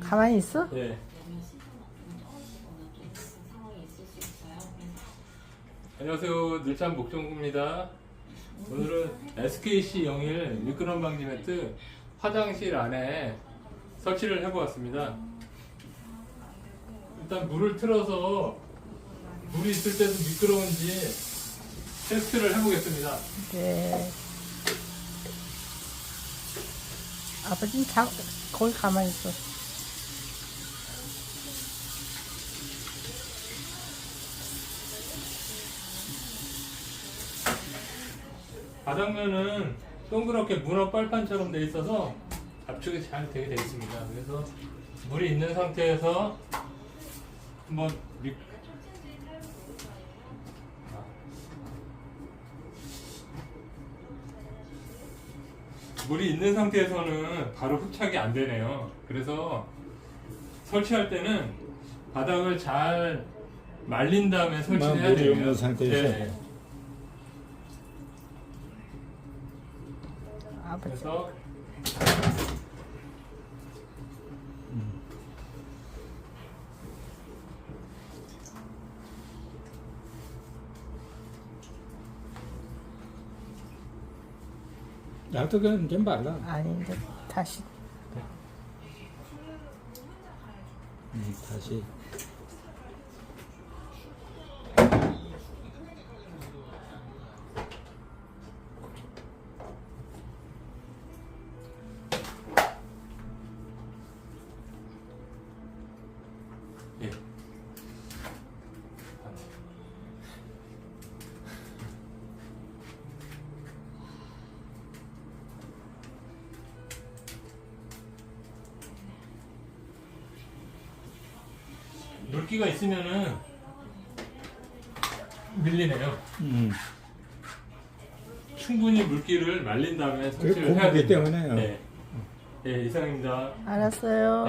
가만히 있어? 네. 안녕하세요. 늘찬 목종구입니다. 오늘은 SKC 영일 미끄럼 방지 매트 화장실 안에 설치를 해보았습니다. 일단 물을 틀어서 물이 있을 때도 미끄러운지 테스트를 해보겠습니다. 네. 아버지는 자, 거기 가만히 있어. 바닥면은 동그랗게 문어 빨판처럼 돼 있어서 압축이 잘 되게 되어 있습니다. 그래서 물이 있는 상태에서 한번 미... 물이 있는 상태에서는 바로 흡착이 안 되네요. 그래서 설치할 때는 바닥을 잘 말린 다음에 설치해야 돼요. 없는 상태에서? 네. 아버지. 그래서 약도는 좀 발라. 아닌데, 다시. 음, 다시. 예. 물기가 있으면은 밀리네요. 음. 충분히 물기를 말린 다음에 그게 설치를 해야 됩니다. 때문에요. 네. 예, 이상입니다. 알았어요.